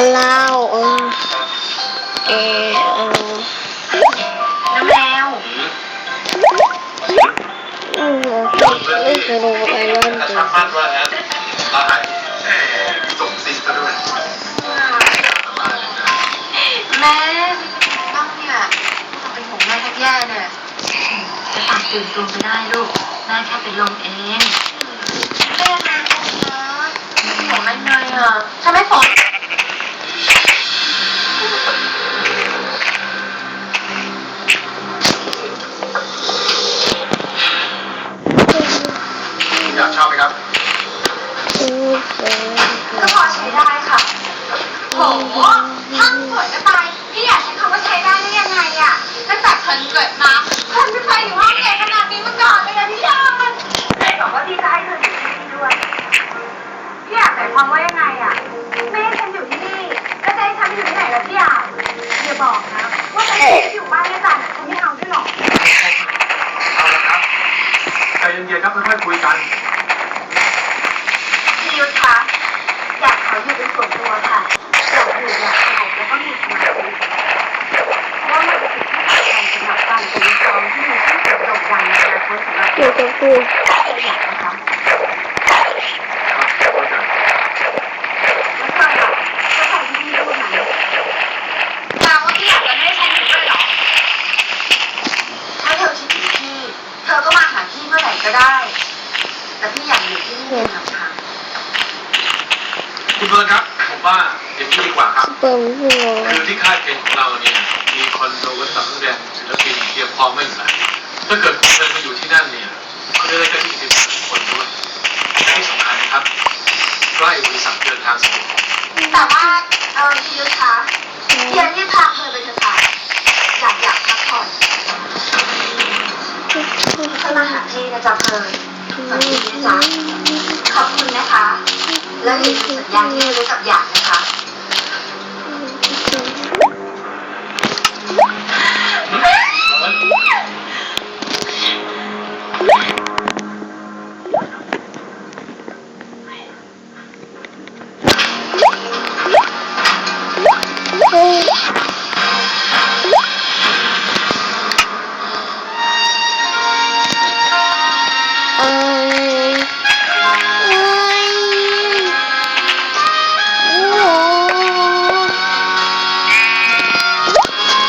allow เออเออเออน้ำแมวอืมไม่เคยดูไอรอนกระเดชับมั่นว่าแล้วตายแหมส่งซิกซะด้วยสบายเลยนะแม่บ้างเนี่ยต้องเป็นห่วงแม่แทบแย่เนี่ยจะฝากตื่นตัวไม่ได้ลูกแม่แค่เป็นลมเองแม่นะห่วงแม่เลยอะใช่ไหมฝน โหช่างสวยจะตายพี่อยากใช้คำว่าใช้ได้ได้ยังไงอะ ตั้งแต่เพิ่นเกิดมาเพิ่นไม่เคยอยู่ห้องใหญ่ขนาดนี้มาก่อนเลยนะพี่ยอดไหนบอกว่าพี่จะให้เธออยู่ที่นี่ด้วยพี่อยากหมายความว่ายังไงอะ ไม่ให้ฉันอยู่ที่นี่แล้วจะให้ฉันอยู่ที่ไหนล่ะพี่อยากอย่าบอกนะ ว่าฉันจะอยู่บ้านด้วยกันฉันไม่เอาด้วยหรอก เอาละครับใจเย็นๆครับค่อยๆคุยกัน ล้วเธอล่ะก็ฟังที่พี่พูดไหมแปลว่าพี่อยากจะไม่ให้ฉันอยู่ด้วยเหรอถ้าเธอคิดถึงพี่เธอก็มาหาพี่เมื่อไหร่ก็ได้แต่พี่อยากอยู่ที่นี่เป็นหลักๆคุณเบิร์นครับ ผมว่าอย่างนี้ดีกว่าครับซุปเปอร์ไม่รู้คือที่ค่ายเพลงของเราเนี่ย มีคอนโดไว้สำหรับนักแสดงศิลปินเพียงพร้อมไม่อยู่แล้วถ้าเกิดผมเดินมาอยู่ที่นั่นเนี่ยก็จะได้ใกล้ชิดกับทุกคนด้วยและที่สำคัญนะครับใกล้ บริษัทเดินทางสะดวกแต่ว่าเออพี่ยุทธคะเดี๋ยวรีบพาเธอไปเถอะค่ะอยากอยากพักผ่อนถ้ามาหาพี่นะจ๊ะเธอฝันดีนะจ๊ะขอบคุณนะคะ แล้วอย่าลืมสัญญาที่ให้ไว้กับอยากนะคะ